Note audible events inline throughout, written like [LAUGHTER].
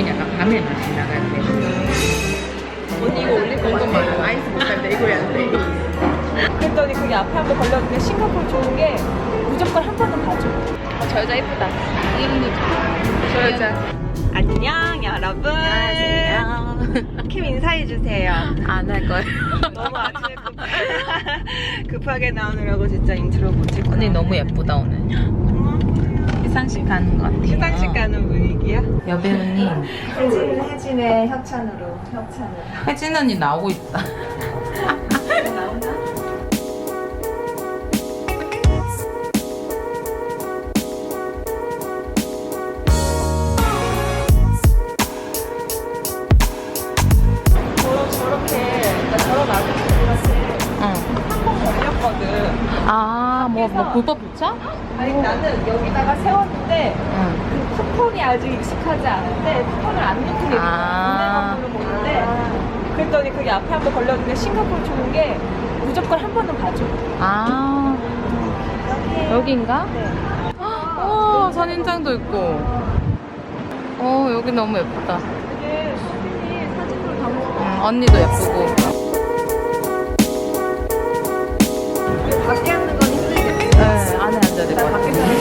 여긴 약간 밤에 맛이 나갈 때. 언니 이거 올릴 거 같아. 아이스 못할 때 이거 해야 돼. 그랬더니 그게 앞에 한 번 걸렸는데 싱가포르 좋은 게 무조건 한 번은 봐줘. 어, 저 여자 예쁘다. 저 여자. 안녕 여러분. 안녕하세요. 킴 인사해 주세요. 안 할 거예요. 너무 아침에 급- [LAUGHS] 급하게 나오느라고 진짜 인트로 못 찍고. 언니 너무 예쁘다 오늘. 시상식 가는 것 같아요. 시상식 가는 분위기야? 여배우님 혜진, 혜진의 협찬으로 협찬을. 혜진 언니 나오고 있다. 뭐, 뭐 불법 주차? 아니, 나는 여기다가 세웠는데, 응. 그 쿠폰이 아직 익숙하지 않은데, 쿠폰을 안 넣고 있는 아. 거야. 보는데, 그랬더니 그게 앞에 한번 걸렸는데, 싱가포르 좋은 게 무조건 한 번은 봐줘. 아, 여긴가? 네. 오, 선인장도 있고. 어, 여기 너무 예쁘다. 되게 수빈이 사진으로 담고 응, 언니도 예쁘고. 밖에. 네, 안에 앉아야 될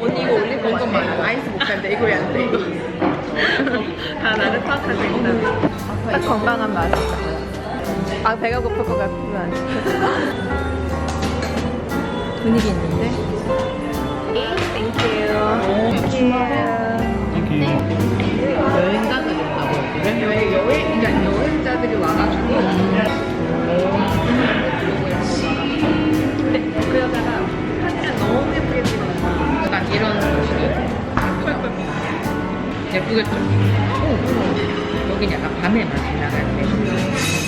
언니 이거 올릴 거 같아. 아이스 때 이거 해야 돼. [LAUGHS] 다 나를 파악하고 있다. 딱 건강한 맛. 아 배가 고플 것 같으면 안 시켜. [LAUGHS] 분위기 있는데? 땡큐. 땡큐. 여행가들이 있다고 여기를? 여행 여행 그러니까 여행자들이 와가지고 예쁘겠죠? 오, 여긴 약간 밤에 맛이 때.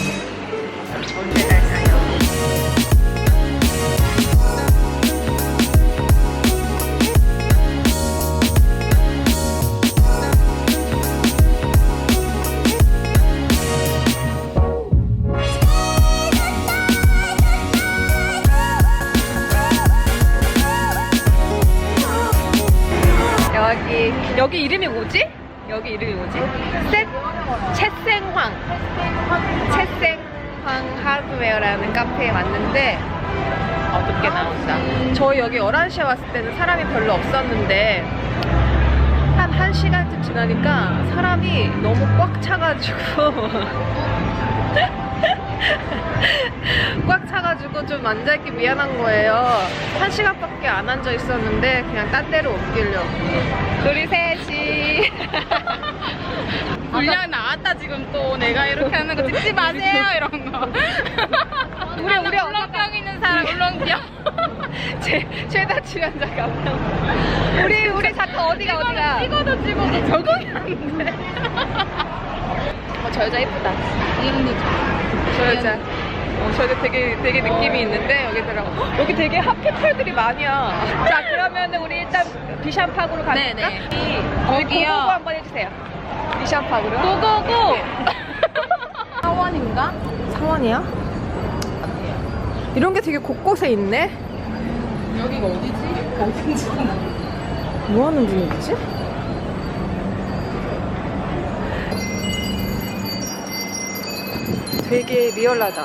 하드웨어라는 카페에 왔는데 어둡게 나온다. 저희 여기 11시에 왔을 때는 사람이 별로 없었는데 한 1시간쯤 지나니까 사람이 너무 꽉 차가지고 [LAUGHS] 꽉 차가지고 좀 앉아있기 미안한 거예요. 한 시간밖에 안 앉아 있었는데 그냥 딴 데로 옮기려고. 둘이 셋이. [LAUGHS] 분량 나왔다 지금 또 내가 이렇게 하는 거 찍지 마세요 이런 거. 우리 우리 울렁병 있는 사람 울렁병. [LAUGHS] 제, 최다 출연자가. 우리 우리 작가 어디가 어디가? 찍어도 찍어도 적응이 안 돼. 어, 저 여자 예쁘다. 이은이 저 여자. 어, 저 여자 되게 되게 느낌이 있는데 여기 들어. 여기 되게 핫피플들이 많이야. 자 그러면 우리 일단 비샴팍으로 갈까? 네네. 우리 거기요. 한번 해주세요. 비샴팍으로. 고고고. [LAUGHS] 사원인가? 상원이야? 이런 게 되게 곳곳에 있네. 여기가 어디지? 어딘지. 뭐 하는 분위기지? 되게 리얼하다.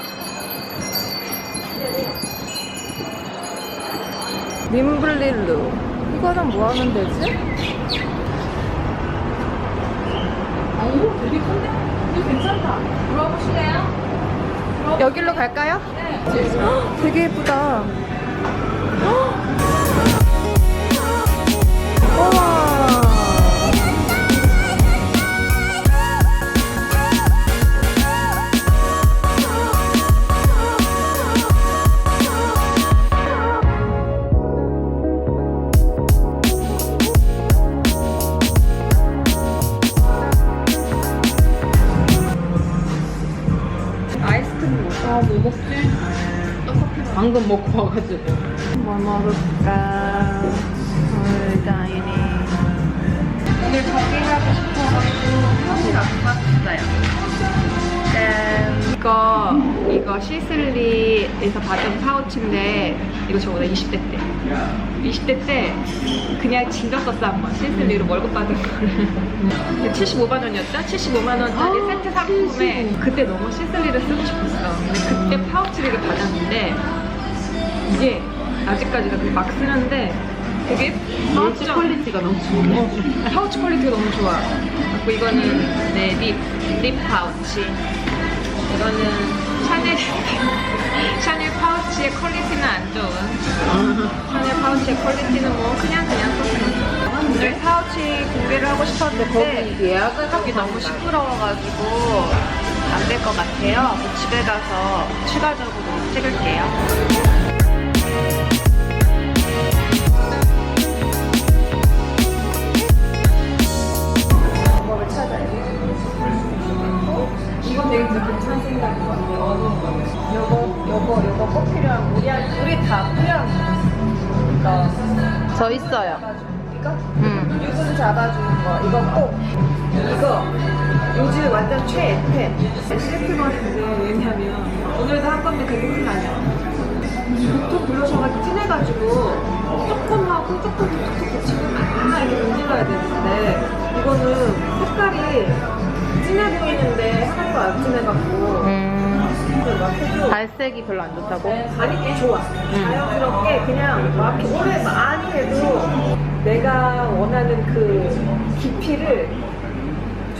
림블릴루. 이거는 뭐 하는 데지? 오, 되게 큰데? 이거 괜찮다. 들어보실래요? 여기로 갈까요? 네. 헉, [GASPS] 되게 예쁘다. 헉. [GASPS] 우와. 뭐 먹지? 방금 먹고 와가지고. 뭐 먹을까? 오늘 다이닝. 오늘 저기 하고 싶어가지고 사실 안 봤어요. 짠. 이거 시슬리에서 받은 파우치인데 이거 저보다 20대 때 20대 때 그냥 진짜 썼어 한번 시슬리로 월급 받은 거를 [LAUGHS] 75만 원이었다? 75만 원짜리 아, 세트 상품에 그때 너무 시슬리를 쓰고 싶었어 근데 그때 파우치를 받았는데 이게 아직까지도 그막 쓰는데 되게 파우치 퀄리티가 너무 좋네. 파우치 퀄리티가 너무 좋아. 그리고 이거는 내 립, 립 파우치. 이거는 샤넬, 샤넬 파우치의 퀄리티는 안 좋은. 샤넬 파우치의 퀄리티는 뭐 그냥 그냥 썼어. 오늘 파우치 공개를 하고 싶었는데 거기 예약을 여기 너무 시끄러워가지고 안 될 것 같아요. 집에 가서 추가적으로 찍을게요. 이건 되게 진짜 괜찮은 생각인 것 같아요. 어두운 거. 요거, 요거, 요거 꼭 필요한, 우리, 우리 다 필요한 거. 저 있어요. 이거? 음. 유분 잡아주는 거 이거 꼭 이거 요즘 완전 최애 템 실크머리인데 왜냐면 오늘도 한 건데 되게 큰 아니야 보통 블러셔가 진해가지고 조금 하고 조금 톡톡 붙이면 막 이렇게 문질러야 되는데 이거는 색깔이 진해 보이는데 하나도 안 진해갖고 음. 발색이 별로 안 좋다고? 아니 꽤 좋아. 자연스럽게 그냥 막 오래 많이 해도 내가 원하는 그 깊이를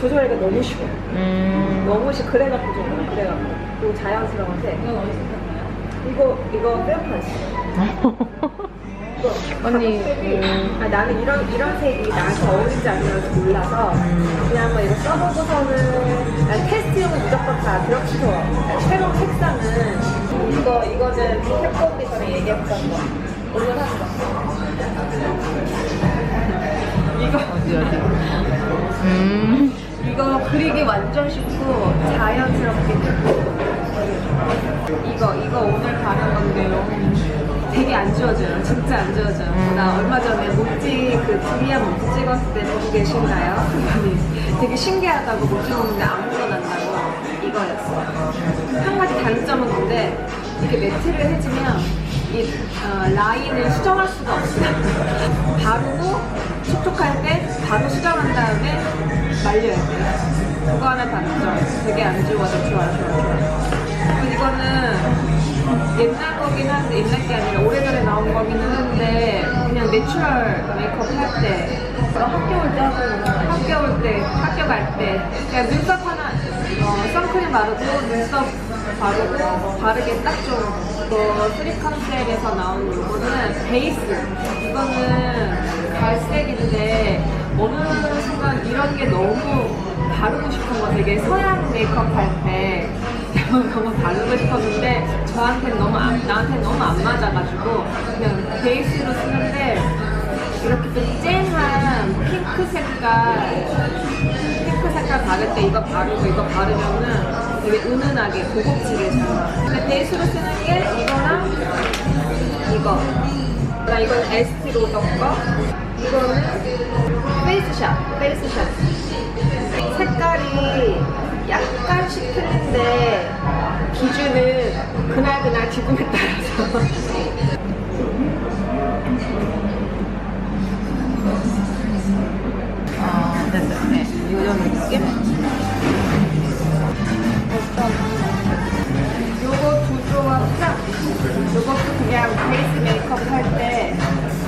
조절하기가 너무 쉬워. 음. 너무 쉬워. 그래갖고 좀 그래갖고 그리고 자연스러운데. 이건 어디서 샀나요? 이거 이거 페어판스. [LAUGHS] 언니, 음. 아, 나는 이런 이런 색이 나한테 어울리지 않는지 몰라서 음. 그냥 한번 이거 써보고서는 아니, 테스트용은 무조건 다 드럭스토어 아니, 새로운 색상은 이거 이거는 캡콤이 전에 얘기했던 거 거. 이거 어디, 어디? 음. 이거 그리기 완전 쉽고 자연스럽게 이거 이거 오늘 바른 건데요 되게 안 지워져요 진짜 안 지워져요 음. 나 얼마 전에 목지 그 두리안 목지 찍었을 때 보고 계신가요? [LAUGHS] 되게 신기하다고 목지 먹는데 안 물어난다고 이거였어 한 가지 단점은 근데 이렇게 매트를 해주면 이 어, 라인을 수정할 수가 없어요 [LAUGHS] 바르고 촉촉할 때 바로 수정한 다음에 말려야 돼요. 그거 하나 단점. 되게 안 지워져. 좋아, 좋아, 좋아. 그리고 이거는 옛날 거긴 한데, 옛날 게 아니라 오래전에 나온 거기는 한데, 그냥 내추럴 메이크업 할 때, 그럼 학교 올 때 하고, 학교 올 때, 학교 갈 때, 그냥 눈썹 하나, 어, 선크림 바르고, 눈썹 바르고, 바르게 딱 좀, 이거 쓰리 컨셉에서 나온 이거는 베이스. 이거는 갈색인데, 어느 순간 이런 게 너무 바르고 싶은 거. 되게 서양 메이크업 할때 너무 바르고 싶었는데 저한테는 너무 안, 나한테는 너무 안 맞아가지고 그냥 베이스로 쓰는데 이렇게 좀 쨍한 핑크 색깔 핑크 색깔 바를 때 이거 바르고 이거 바르면은 되게 은은하게 고급지게 잘 나와. 근데 베이스로 쓰는 게 이거랑 이거. 나 이건 에스티 로더 거 이거는 페이스샵 페이스샵 색깔이 틀린데 기준은 그날 그날 기분에 따라서 아, 됐어요. 네. 이 정도 느낌? 요거 두 조합장 요것도 그냥 베이스 메이크업 할 때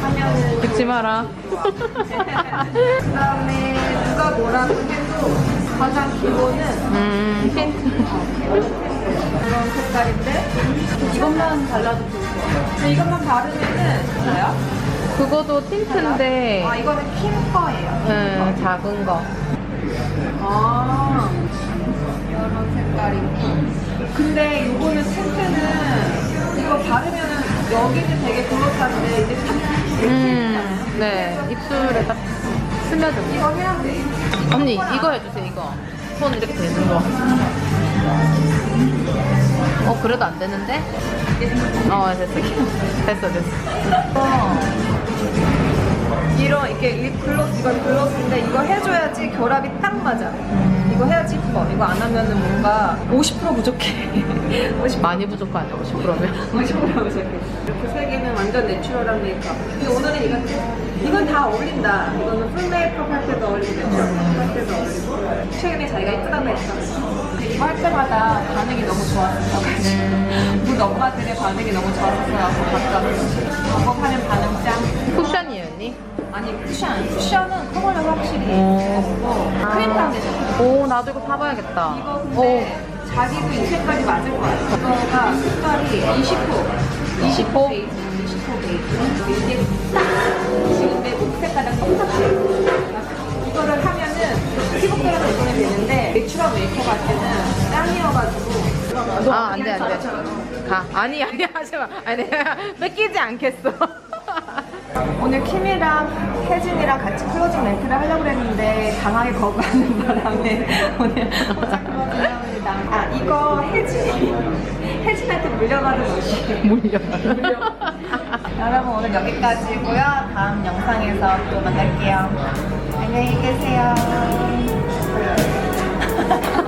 하면은 듣지 마라. 그 다음에 누가 뭐라고 해도 가장 기본은 음, 틴트. 이런 색깔인데 이것만 발라도 좋을 것 같아요. 이것만 바르면은 저요? 그거도 틴트인데, 아 이거는 킴 거예요. 음, 작은 거. 아 이런 색깔이고. 근데 이거는 틴트는 이거 바르면은 여기는 되게 그렇다는데 이제 탁 음, 네. 입술에 딱 스며들고. 이거 해야 돼. 언니, 이거 해주세요, 이거. 손 이렇게 되는 거. 어 그래도 안 되는데? 어 됐어 됐어 됐어 이런 이게 립 글로스 이건 글로스인데 이거 해줘야지 결합이 딱 맞아. 이거 해야지 이뻐. 이거 안 하면은 뭔가 50% 부족해. [LAUGHS] 50% 많이 부족하네 50%면 50% 부족해. 이렇게 세 개는 완전 내추럴한 메이크업. 근데 오늘은 이건 이건 다 어울린다. 이거는 풀 메이크업 할 때도 어울리고 내추럴 메이크업 할 때도 어울리고. 최근에 자기가 이쁘다고 했어. 이거 할 때마다 반응이 너무 좋았어. 우리 엄마들의 반응이 너무 좋았어서 줬어. 작업하는 반응 짱. 쿠션이에요 언니? 아니 쿠션 쿠션은 커버력 확실히 오. 없고 크림 파운데이션 오 나도 이거 사봐야겠다. 이거 근데 자기도 이 색깔이 맞을 거야 이거가 색깔이 20호 20호? 베이지 20호 베이지. 이게 딱 지금 내 목 색깔이랑 똑같아. 이거를 하면은 피부과에서 이거는 되는데 내추럴 메이크업 할 때는 짱이어가지고 아 안돼 안돼. 가. 아니 아니 하지 마. 아니 내가 [LAUGHS] 뺏기지 않겠어 오늘 킴이랑 혜진이랑 같이 클로징 멘트를 하려고 했는데 강하게 거부하는 [LAUGHS] 바람에 오늘 혼자 클로징 합니다. 아 이거 혜진이 혜진한테 물려받은 옷이 물려 여러분 오늘 여기까지고요. 다음 영상에서 또 만날게요. 안녕히 계세요. [LAUGHS]